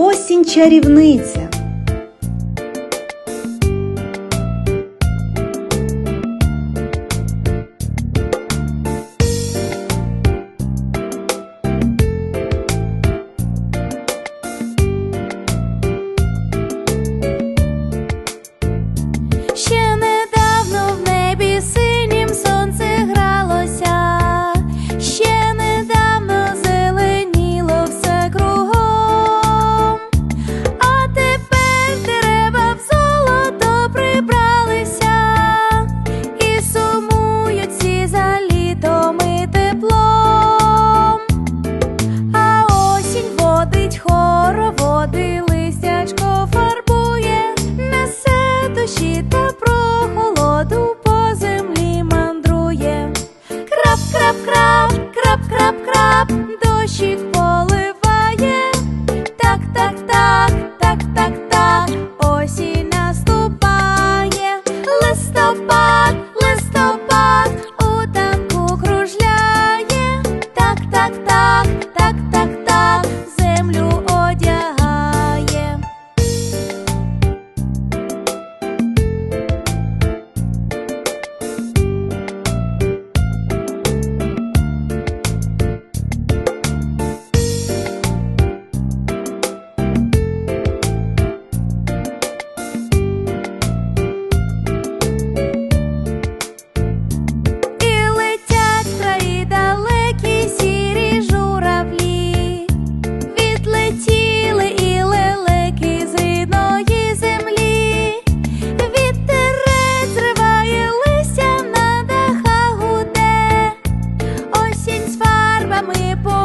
осінь чарівниця, She. people.